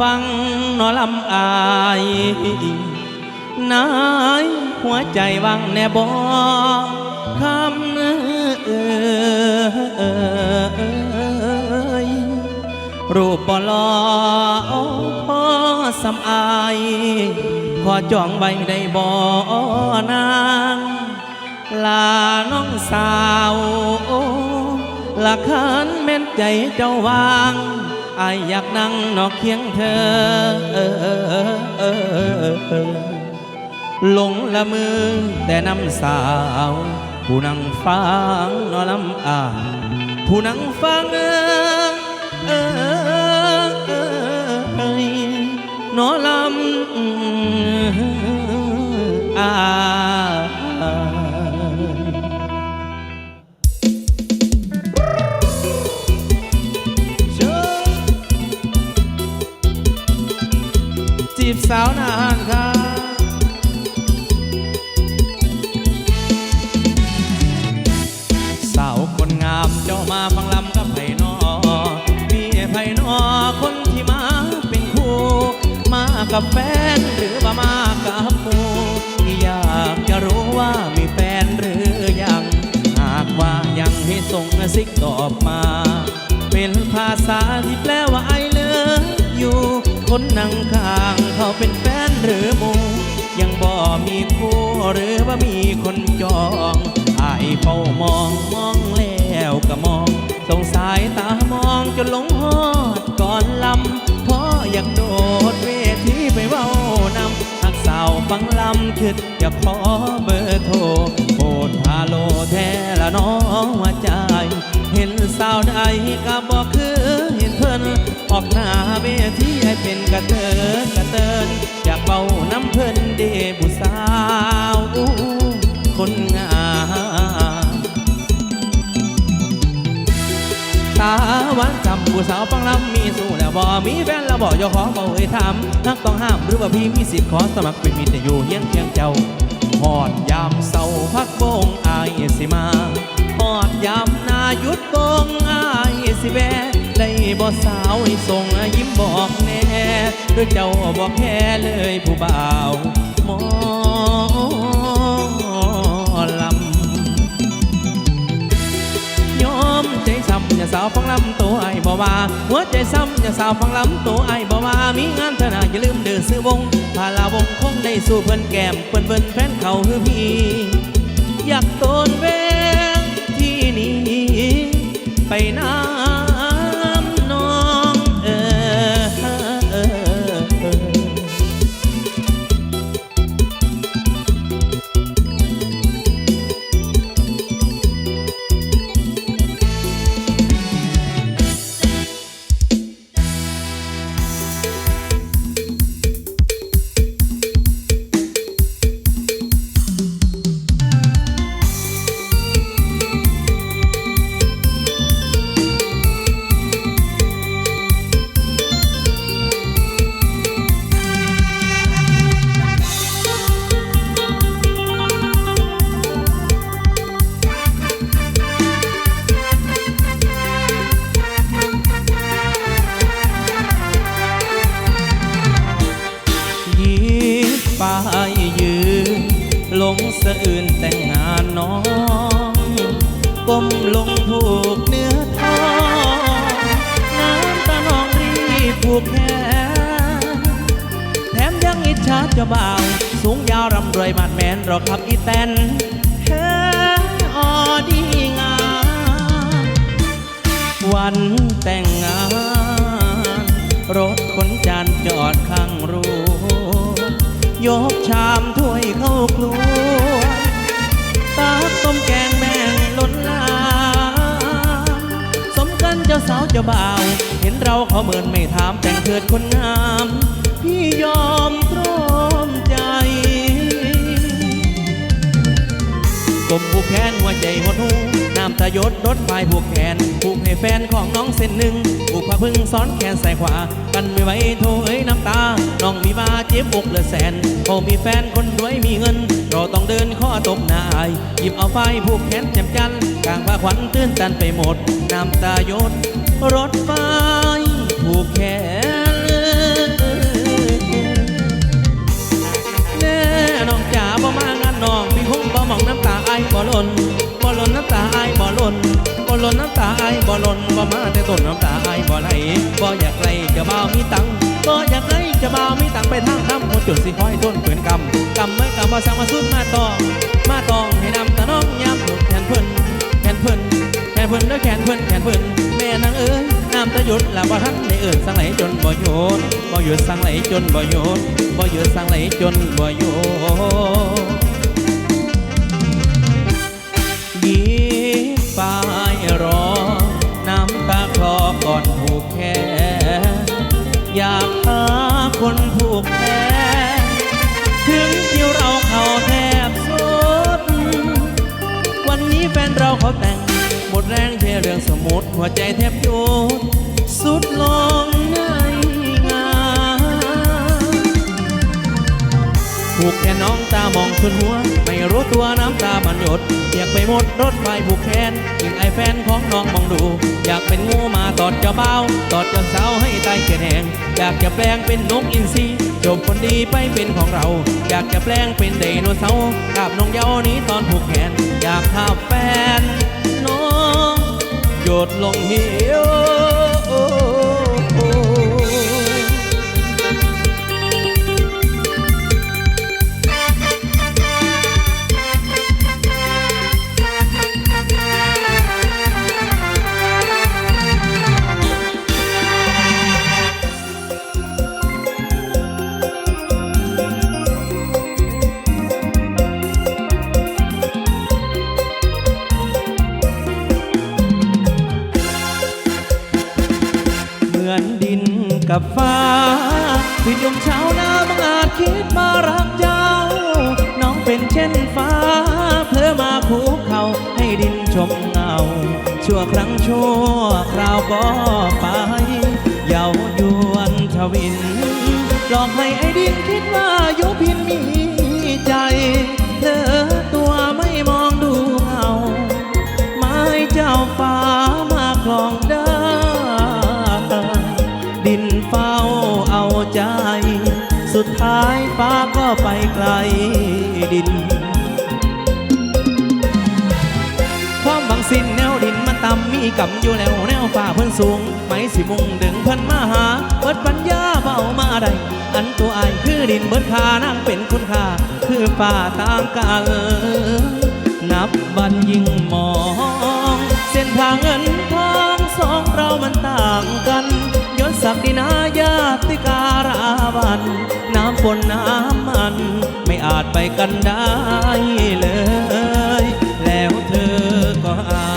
ฟังนอลำอายนายหัวใจวังแนบอคำเอ่ยรูปบลอพ่อสำอายขอจองไว้ได้บ่นางลาน้องสาวละคันแม่นใจเจ้าวาง อายอยากนั่งนอกเคียงเธอ หลงละมือแต่น้ำสาว ผู้นั่งฟังนอลำอ่านผู้นั่งฟังเออเออเออเอนอลำอ่า สาวนานครับสาวคนงามเจ้ามาฟังลำกับไผ่นอมีไผ่นอคนที่มาเป็นคู่มากับแฟนหรือว่ามากับหมูอยากจะรู้ว่ามีแฟนหรือยัง หากว่ายังให้ส่งสิกตอบมา เป็นภาษาที่แปล คนนั่งข้างเขาเป็นแฟนหรือมูยังบ่มีคู่หรือว่ามีคนจองอายเฝ้ามองมองแล้วก็มอง สงสายตามองจนหลงฮอดก่อนลำเพราะอยากโดดเวทีไปเว้านำหักสาวฟังลำคิดอยากขอเบอร์โทรโปรดพาโลแท้ละน้องหัวใจ เห็นสาวใดก็บอกคือ ออกหน้าเวทีให้เป็นกระเตินกระเตินอยากเป่าน้ำเพิ่นเดบุสาว คนงามตาหวานจำผู้สาวฟังลำมีสู้แล้วบ่มีแฟนแล้วบ่อย่าขอบ่เอ่ยถามนักต้องห้ามหรือว่าพี่มีสิทธิ์ขอสมัครเป็นมิตรแต่อยู่เฮียงเคียงเจ้าหอดยามเศร้าพักโบงอายสิมาหอดยามนา หยุดโบงอายสิแวได้บ่สาวส่งยิ้มบอกแน่หรือเจ้าบอกแค่เลยผู้บ่าวหมอลำยอมใจซ้ำอย่าสาวฟังลำตัวไอ้บ่ว่าหัวใจซ้ำอย่าสาวฟังลำตัวไอ้บ่ว่ามีงานเถอะนะอย่าลืมเดินซื้อวงพาลาวงคงได้สู่เพิ่นแก้มเพิ่นเพิ่นแฟนเขาคือพี่อยากโตนเวงที่นี่ ไปน้ ยาวรำรวยมาดแมนรอขับอีแตนแค่ออดีงามวันแต่งงาน รถขนจานจอดข้างรั้วยกชามถ้วยเข้าครัวตาต้มแกงแม่งล้นลามสมกันเจ้าสาวเจ้าบ่าว เห็นเราเขาเหมือนไม่ถามแต่งเถิดคนงาม พี่ยอมพร้อ กลมผูกแขนหัวใจหดหูน้ำตายดรถไฟผูกแขนผูกให้แฟนของน้องเส้นหนึ่งผูกผ้าพึ่งซ้อนแขนใส่ขวา กันไม่ไหวโทเอ้ยน้ำตา น้องมีบาเจ็บอกเหลือแสนพอมีแฟนคนรวยมีเงิน เราต้องเดินข้อตกหนายหยิบเอาไฟผูกแขนแจ่มจันทร์กลางผ้าขวัญตื้นตันไปหมด น้ำตายดรถไฟผูกแข บ่ล่นบ่มาแต่ต้นน้ำตาไอายบ่ไหลบ่อยากไกลจะบ่าวมีตังค์บ่อยากไกลจะบ่าวมีตังไปทางทำคนจุดสิห้อยต้นเปืนกำกำไม่กำบ่สั่งมาสุดมาตอง มาตองให้นำตะน้องยามถูกแขนเพิ่นแขนเพิ่นแขนเพิ่นเด้อแขนเพิ่นแขนเพิ่นแม่นางเอ้ยน้ำตะหยุดละบ่ทันได้เอิ้นสังไหลจนบ่หยุดบ่หยุดสังไหลจนบ่หยุดบ่หยุดสังไหลจนบ่หยุด อนผูกแขนอยากหาคนผูกแขนถึงที่เราเขาแทบสุดวันนี้แฟนเราเขาแต่ง หมดแรงเทเรื่องสมุดหัวใจแทบหยุดสุดลง ผูกแขนน้องตามองขึ้นหัว ไม่รู้ตัวน้ำตามันหยดเปียกไปหมดรถไฟผูกแขนยิ่งไอแฟนของน้องมองดู อยากเป็นงูมาตอดเจ้าเบาตอดเจ้าสาวให้ตายเกลียดแหงอยากจะแปลงเป็นนกอินทรีจบคนดีไปเป็นของเรา อยากจะแปลงเป็นไดโนเสาร์กาบน้องเยาวนี้ตอนผูกแขน อยากขับแฟนน้องหยดลงเหว กับฟ้าที่ยมเช้านาบังอาจคิดมารักเจ้า น้องเป็นเช่นฟ้า เพลอมาคูเขาให้ดินชมเงา ชั่วครั้งชั่วคราวก็ไปเยาวยวนทวินหลอกให้ไอ้ดินคิดว่ายุพินมีใจายฟ้าก็ไปไกลดิน ความบางสิ้นแนวดินมันต่ำมีกำอยู่แล้วแนวฝ่าเพิ่นสูง ไม่สิมุงดึงเพิ่นมาหาเบิดปัญญาเบามาได้อันตัวอายคือดินเบิดคานั่งเป็นคุณค่า คือฝ่าต่างกันนับบันยิ่งมอง เส้นทางเงินทองสองเรามันต่างกันยศศักดินาญาติการาบันำฝนน้ำมัน ไม่อาจไปกันได้เลย แล้วเธอก็อา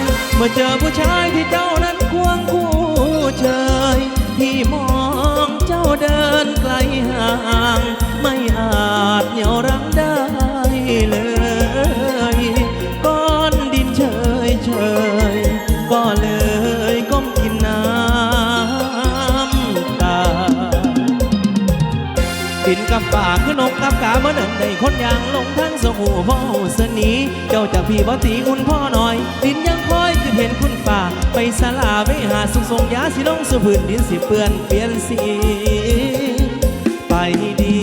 ยเมื่อเจอผู้ชายที่เจ้านั้นควงคู่เชยที่มองเจ้าเดินไกลห่าง ไม่อาจเหนี่ยวรั้งได้ กับป่าคือนกกับกาเมื่อหนึ่งได้คนอย่างลงทั้งสมูพ่อหูเสนีเจ้าจากพี่บ่ตีอุ่นพ่อหน่อย ดินยังคอยคือเห็นคุณฝ่า ไปสลาไปหาสุขทรงยาสิลงสู่พื้นดินสิเปื้อนเปลี่ยนสี ไปดี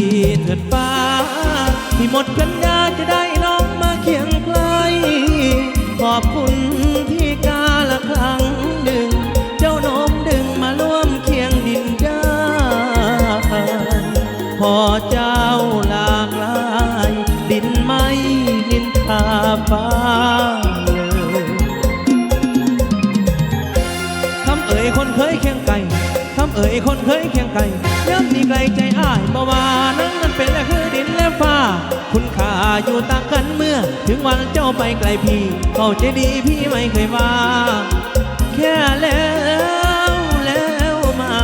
เถิดฟ้าที่หมดปัญญาจะได้น้องมาเคียงไกลขอบคุณ คนเคยเคียงไก่ย้ำมีไกลใจอ้ายมาว่านั้นมันเป็นและคือดินและฟ้า คุณค่าอยู่ต่างกันเมื่อ ถึงวันเจ้าไปไกลพี่เข้าใจดีพี่ไม่เคยว่า แค่แล้วแล้วมา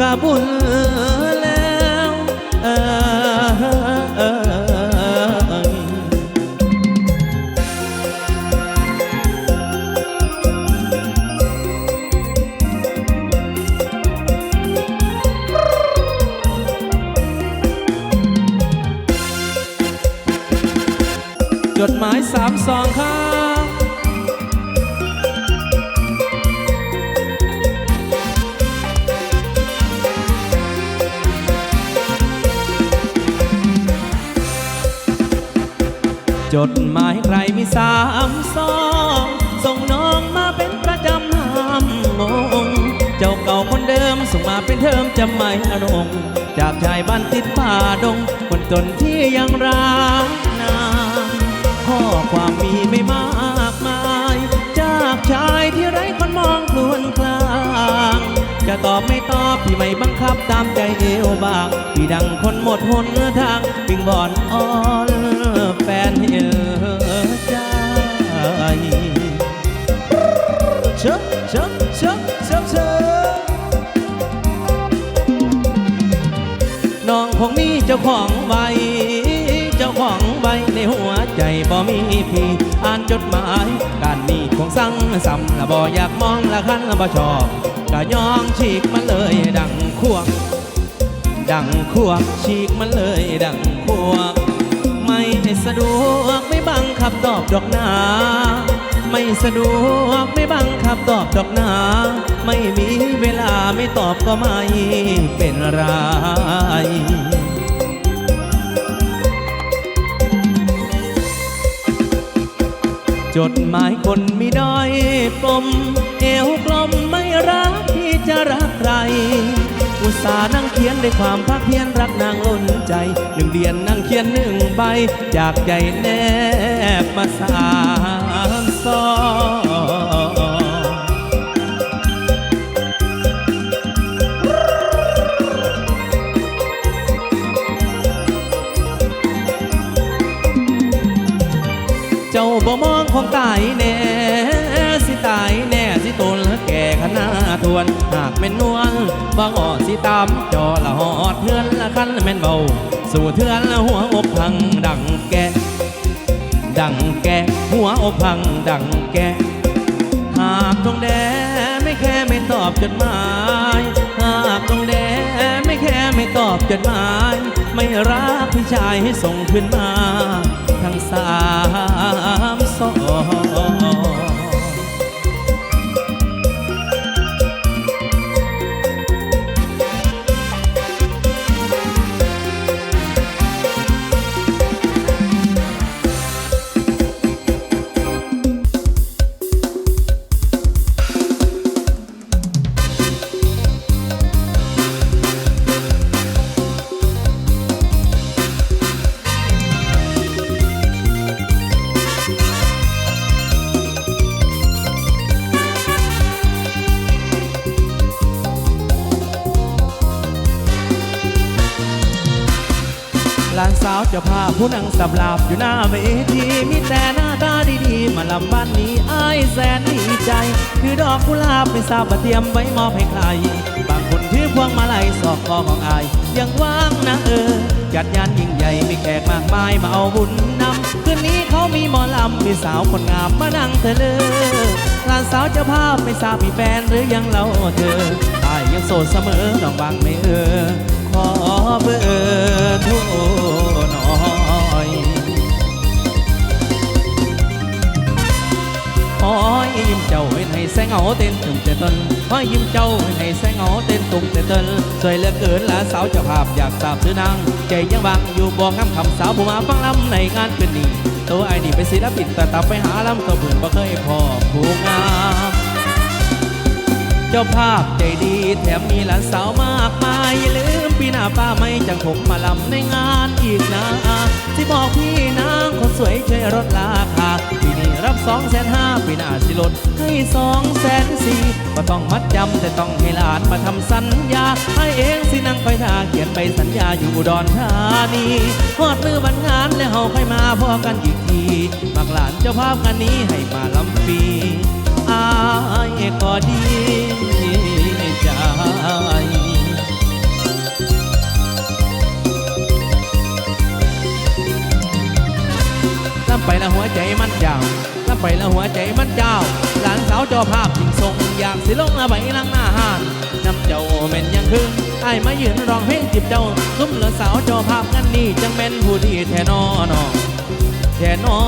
กะบุญ องข้างจดหมายใครมีสามซองส่งน้องมาเป็นประจำห้ามงง เจ้าเก่าคนเดิมส่งมาเป็นเทอมจำไม่อรงจากชายบ้านติดป่าดง คนจนที่ยังรัก ความมีไม่มากมาย จากชายที่ไร้คนมองครวนคลาง จะตอบไม่ตอบพี่ไม่บังคับตามใจเอวบางพี่ดังคนหมดหนทางปิงบอนอ้อนแฟนเออใจเชอะเชอะเชอะเชอะเชอะน้องคงมีเจ้าของไว้ บ่มีพี่อ่านจดหมายการนี้คงสั่งซ้ำละบ่อยากมองละคันละบ่ชอบก็ยองฉีกมันเลยดังควงดังควกฉีกมันเลยดังควก ไม่สะดวกไม่บังคับตอบดอกนาไม่สะดวกไม่บังคับตอบดอกนาไม่มีเวลาไม่ตอบก็ไม่เป็นไร จดหมายคนมีด้อยปลมเอวกลมไม่รักที่จะรักใคร อุตส่าห์นั่งเขียนด้วยความภาคเพียรรักนางล้นใจหนึ่งเดียนนั่งเขียนหนึ่งใบจากใจแนบมาสามซองเจ้าบ่มอง ของตายแน่สิตายแน่สิตนและแก่ขนาทวน หากแม่นนวลบางอ่อสิตามจอละหอดเทือนละคันแม่นเบา สู่เทือนละหัวอกพังดังแกดังแกหัวอกพังดังแกหากตรงแดไม่แค่ไม่ตอบจดหมายหากตรงแดไม่แค่ไม่ตอบจดหมาย ไม่รักพี่ชายให้ส่งขึ้นมาทั้งสาม ผู้นั่งสับหลาบอยู่หน้าเวทีมีแต่หน้าตาดีๆ มาลำบ้านนี้อ้ายแสนดีใจ คือดอกกุหลาบไม่ทราบว่าเตรียมไว้มอบให้ใคร บางคนถือพวงมาลัยสอกคอของอาย ยังว่างนะเออ จัดงานยิ่งใหญ่มีแขกมากมายมาเอาบุญนำคืนนี้เขามีหมอลำมีสาวคนงามมานั่งเธอเลยหลานสาวเจ้าภาพไม่ทราบมีแฟนหรือยังเล่าเธออายยังโสดเสมอน้องบางไม่เออขอเบอร์โทร หน่อยขอยิ้มเจ้าเห็นให้แสงเอาเต้นตุ่มแต่ต้นขอยิ้มเจ้าเห็นให้แสงเอาเต้นตุ่มแต่ต้นสวยเหลือเกินละสาวเจ้าภาพอยากทราบชื่อนางใจยังบางอยู่บ่งามคำสาวผู้มาฟังลำในงานคืนนี้ตัวไอ้นี่เป็นศิลปินแต่ตับไปหาลำตัวเพื่อนบ่เคยพอผู้งามเจ้าภาพใจดีแถมมีหลานสาวมากมายอย่าลืม ปีหน้าป้าไม่จังผมมาลำในงานอีกนะที่บอกพี่นางคนสวยช่วยลดราคาปีนี้รับสองแสนห้าปีหน้าสิลดให้สองแสนสี่ก็ต้องมัดจำแต่ต้องให้หลานมาทำสัญญา ให้เองสินังคอยท่าเขียนใบสัญญาอยู่อุดอนธานีฮอดมือวันงานแล้วเฮาค่อยมาพอกันอีกทีมักหลานเจ้าภาพงานนี้ให้มาลำปีอายก็ดี ไปละหัวใจมันเจ้าลำไปละหัวใจมันเจ้า หลานสาวจอภาพสิ่งทรงอยากสิลงอาใบลังหน้าหานนำเจ้าแม่นยังคืนไอ้มายืนร้องเพลงจิบเจ้าซุ้มเหลือสาวจอภาพกันนี่จังแม่นผู้ดีแทนอน้องแท้นอ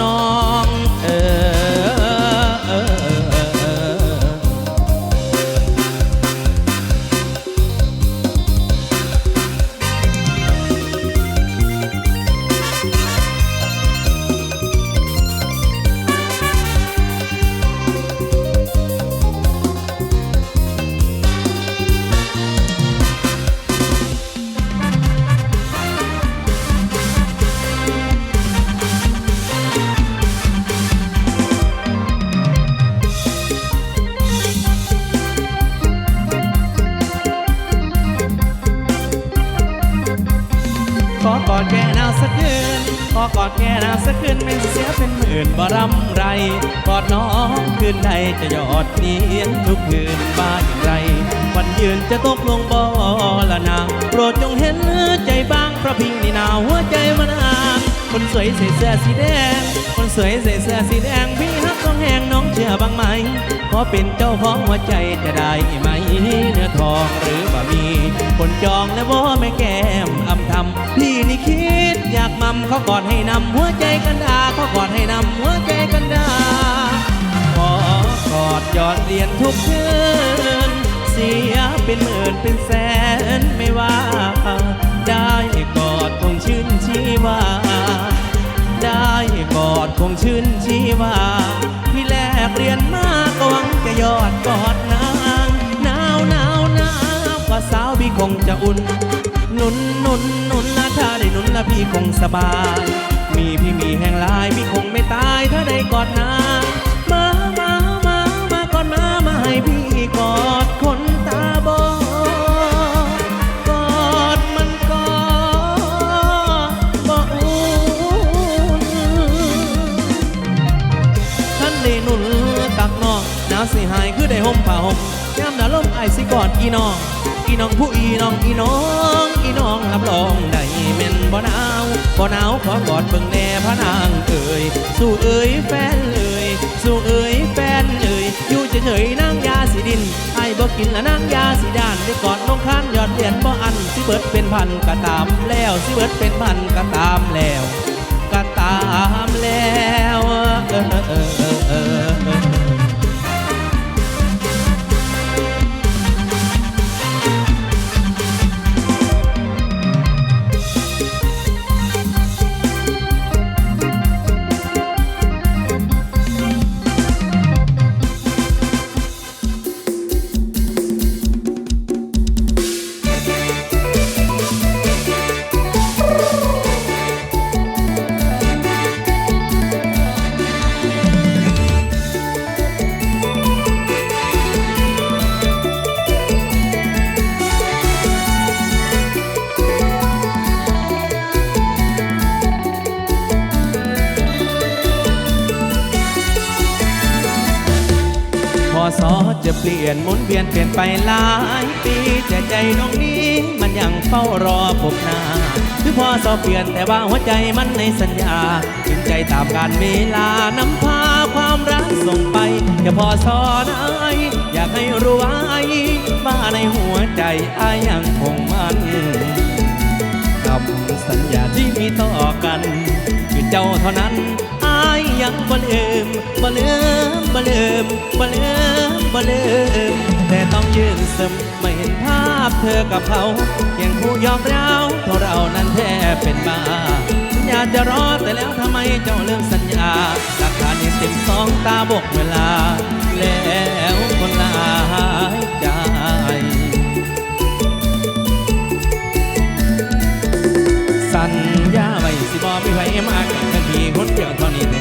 น้องเออ จะยอดเนียนทุกคืนบ้านอย่างไร วันยืนจะตกลงบ่ละนางโปรดจงเห็นใจบ้างพระพี่นี่หนาวหัวใจมันอ่างคนสวยใส่เสื้อสีแดง คนสวยใส่เสื้อสีแดงพี่ฮักต้องแหงน้องเชื่อบ้างไหมขอเป็นเจ้าของหัวใจจะได้ไหมเนื้อทองหรือบ่มี คนจองและบ่แม่แก้มอำทำพี่นี่คิดอยากมั่มเขากอดให้นำหัวใจกันดาเขากอดให้นำหัวใจกันดา อกอดยอดเรียนทุกคืนเสียเป็นหมื่นเป็นแสนไม่ว่า ได้กอดคงชื่นชีวา ได้กอดคงชื่นชีวาพี่แลกเรียนมาก็หวังจะยอดกอดนางหนาวหนาวหนาวกว่าสาวพี่คงจะอุ่นนุนนุนนุนนะถ้าได้นุนละพี่คงสบาย มีพี่มีแห่งลายพี่คงไม่ตายถ้าได้กอดนางามาให้พี่กอดคนตาบอดกอดมันกอดบ่อุ่นท่านได้หนุนตักน้องหนาวสิหายคือได้ห่มผ้าห่มยามหนาวลมไอสิกอดอีน้องอีน้องผู้อีน้องอีน้องอีน้องรับรองได้แม่นบ่หนาวบ่หนาวขอกอดเบิ่งแน่พระนางเอ่ยสู่เอ่ยแฟนเอ่ย สู่เอ่ยแฟนเอ่ยอยู่เฉยๆนางยาสีดินไอ้บ่กินละนางยาสีดานได้กอดน้องคันยอดเหรียญบ่อันสิเบิดเป็นพันก็ตามแล้วสิเบิดเป็นพันก็ตามแล้วก็ตามแล้วเออเออเออเออ ลี่ยนหมุนเวียนเปลี่ยนไปหลายปีแต่ใจน้องนี้ มันยังเฝ้ารอพบหน้าคือพอสอเปลี่ยนแต่ว่าหัวใจมันในสัญญาถึงใจตามการเวลานำพาความรักส่งไปจะพอสอไหนอยากให้รู้ไว้ว่าในหัวใจอายยังคงมันคำสัญญาที่มีต่อกัน คือเจ้าเท่านั้น ยังบ่ลืมบ่ลืมบ่ลืมบ่ลืมบ่ลืมแต่ต้องยืนซึมไม่เห็นภาพเธอกับเขาเพียงคู่ยอมร้าเพราะเรานั้นแทบเป็นบ้าสัญญาจะรอแต่แล้วทำไมเจ้าเลื่อกสัญญาหลักฐานยังเต็มสองตาบกเวลา แล้วคนลายใจสัญญาไว้สิบอไม่ไหวมากกันพี่คนเดียวเท่านี้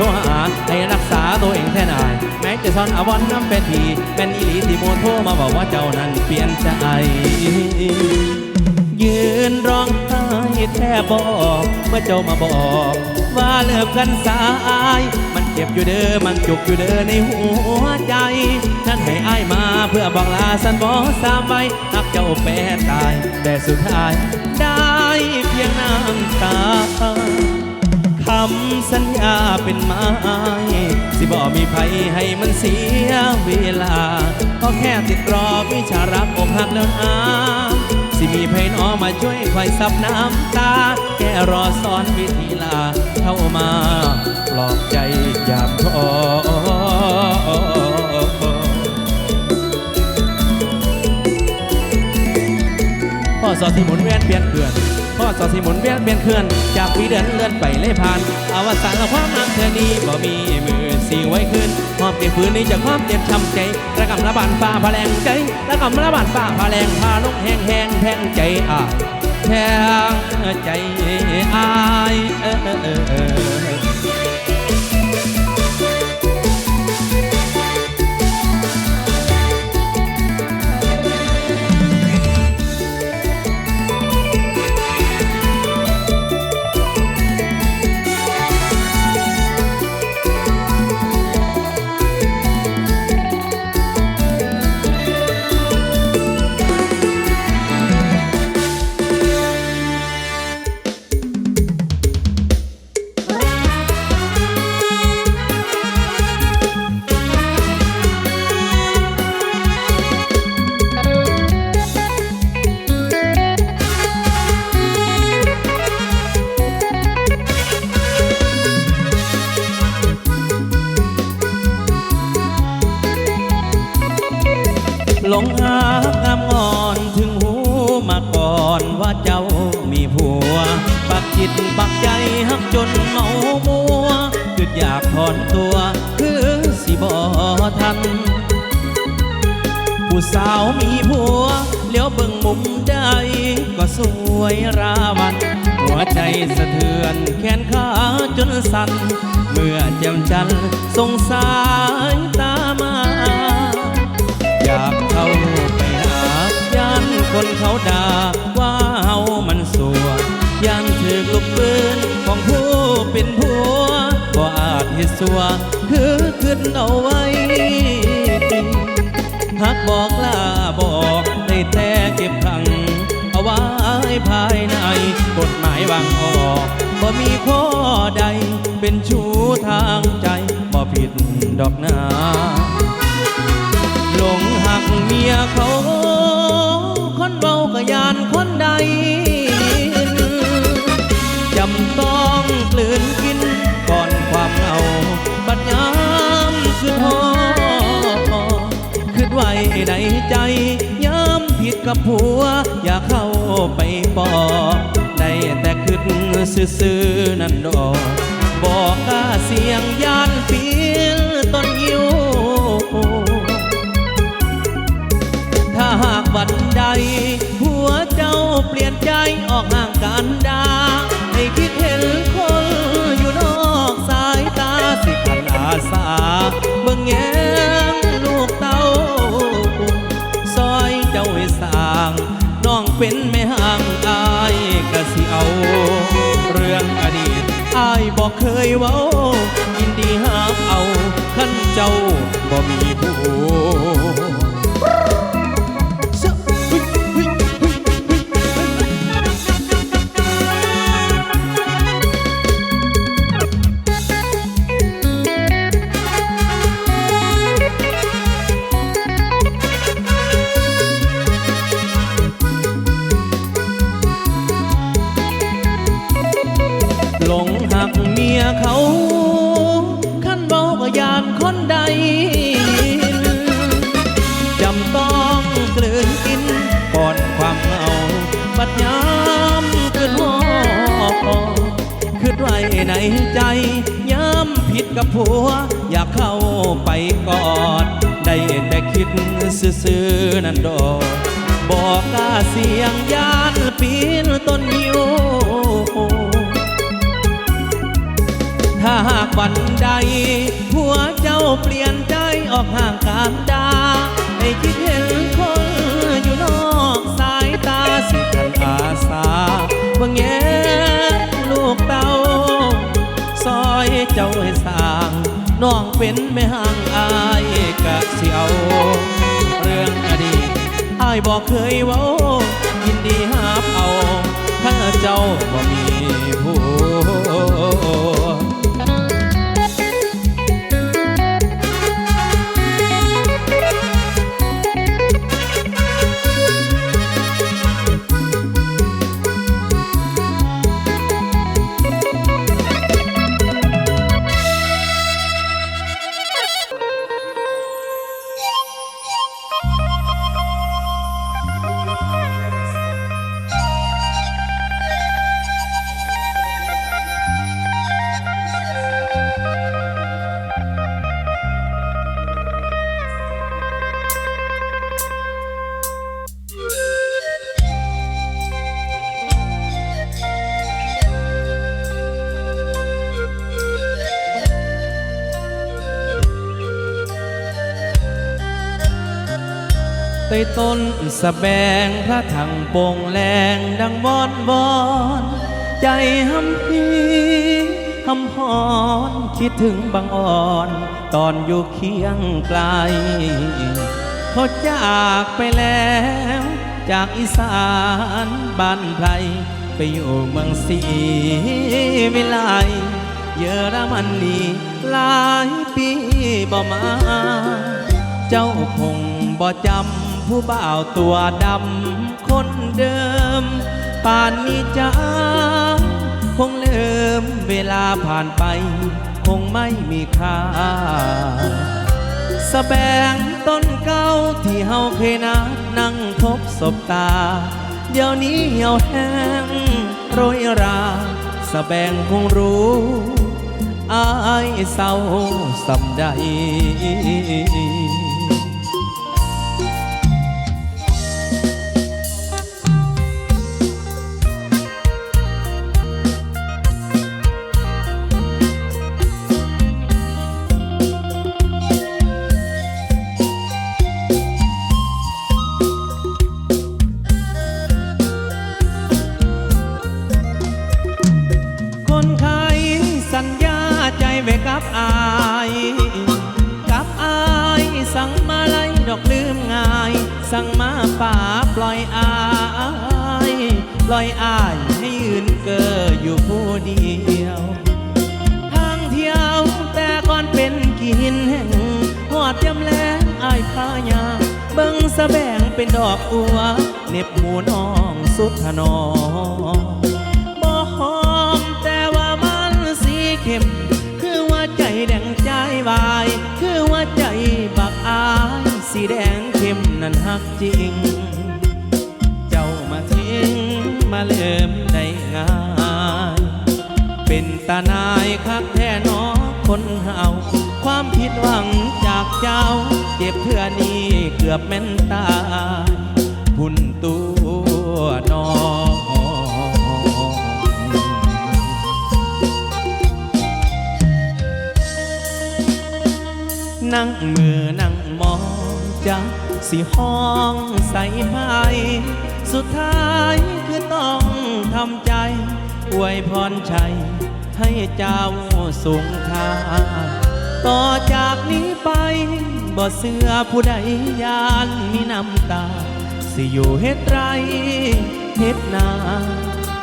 โทรหาให้รักษาตัวเองแท้นาย แม้จะซ่อนอาวรณ์น้ำเป็นทีเป็นอีหลีที่โมโทรมาบอกว่าเจ้านั้นเปลี่ยนใจ ยืนร้องไห้แทบบอกเมื่อเจ้ามาบอกว่าเลิกกันสาย มันเจ็บอยู่เด้อ มันจุกอยู่เด้อในหัวใจฉันให้อายมาเพื่อบอกลาสันบอกสามไว้หักเจ้าแปรตาย แต่สุดท้ายได้เพียงน้ำตา เป็นไม้สิบอกมีภัยให้มันเสียเวลาก็แค่ติดรอวิชารักอกหักแล้วนะสิมีไผนอมาช่วยคอยซับน้ำตา แค่รอสอนวิธีลาเข้ามาปลอบใจยามท้อพ่อสอสิหมุนเวียนเปลี่ยนเขื่อน พ่อสอสิหมุนเวียนเปลี่ยนเขื่อน จากปีเดือนเลื่อนไปเลยผ่าน อวสานละความรักเธอนี้บ่มีมือสีไว้ขึ้นหอบเก็บฝืนนี้จากความเจ็บช้ำใจระกำระบาดฝ่าพาแรงใจระกำระบาดฝ่าพาแรงพาลงแห้งแห้งแทงใจอะแทงใจอายเออเออเออ ทัน ผู้สาวมีผัวเลี้ยวเบิ่งมุมใดก็สวยราวัน หัวใจสะเทือนแขนขาจนสั่น เมื่อแจ่มจันทร์สงสายตามา อยากเข้าไปหายันคนเขาด่า สัวคือขึ้นเอาไว้หักบอกลาบอกได้แต่เก็บขัง เอาไว้ภายในกฎหมายวางออกบ่มีข้อใดเป็นชู้ทางใจบ่ผิดดอกนาหลงหักเมียเขาคนเบากะยานคนใดจำต้องกลืนกินก่อนความเหงา ในใจ ย้ำผิดกับผัว อย่าเข้าไปบอกได้แต่คิดซื่อๆนั่นดอกบอกกล้าเสียงยานปีนต้นยิวถ้าหากวันใดหัวเจ้าเปลี่ยนใจออกห่างกันดา ให้คิดเห็นคนอยู่นอกสายตาสิขันอาสาเบิ่งแง น้องเป็นแม่ห่างอายกะสิเอา เรื่องอดีตอายบอกเคยเว้ายินดีหาเอาขันเจ้าบ่มีผู้ ผัวอยากเข้าไปกอด ได้แต่คิดซื่อๆนั่นดอกบอกก้าเสียงยานปีนต้นยิวถ้าหากวันใด หัวเจ้าเปลี่ยนใจออกห่างกันดาใเป็นแม่ห่างอายกะสิเอา เรื่องอดีตอายบอกเคยเว้ายินดีหาเอา ถ้าเจ้าบ่มีผู้ ใต้นสะแบงพระถังโป่งแรงดังบอนบอนใจหำพีหำหอนคิดถึงบางอ่อน ตอนอยู่เคียงไกลเขาจากไปแล้ว จากอีสานบ้านไพรไปอยู่เมืองศรีวิไลเยอรมนีหลายปีบ่มา เจ้าคงบ่จำ ผู้บ่าวตัวดำคนเดิม ป่านนี้จ้าคงเลิมเวลาผ่านไป คงไม่มีค่าสสะแบงต้นเก้าที่เฮาเคยนัดนั่งพบศบตา เดี๋ยวนี้เหี่ยวแห้งโรยราสแบงคงรู้อายเศร้าสำใด สั่งมาไล่ดอกลืมง่าย สั่งมาป่าปล่อยอายปล่อยอายให้ยืนเกออยู่ผู้เดียวทางเที่ยวแต่ก่อนเป็นกินแห่งหอดยำแลงอายพายาเบิ่งสะแบงเป็นดอกอัวเน็บหมูน้องสุดถนอมบ่หอมแต่ว่ามันสีเข้ม แดงใจวาย คือว่าใจบักอายสีแดงเข้มนั้นหักจริง เจ้ามาทิ้งมาเลิมได้ง่าย เป็นตานายคักแท้นอคนเฮาความผิดหวังจากเจ้า เจ็บเพื่อนี้เกือบแม่นตายพุ่นตัวนอง นั่งมือนั่งมองจักสิห้องใส่ไม้สุดท้ายคือต้องทำใจ อวยพรชัย ให้เจ้าสูงค่าต่อจากนี้ไป บ่เสื้อผู้ใดยานมีน้ำตา สิอยู่เฮ็ดไรเฮ็ดนา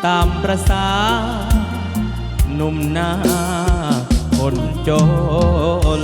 ตามประสาหนุ่มนาคนจน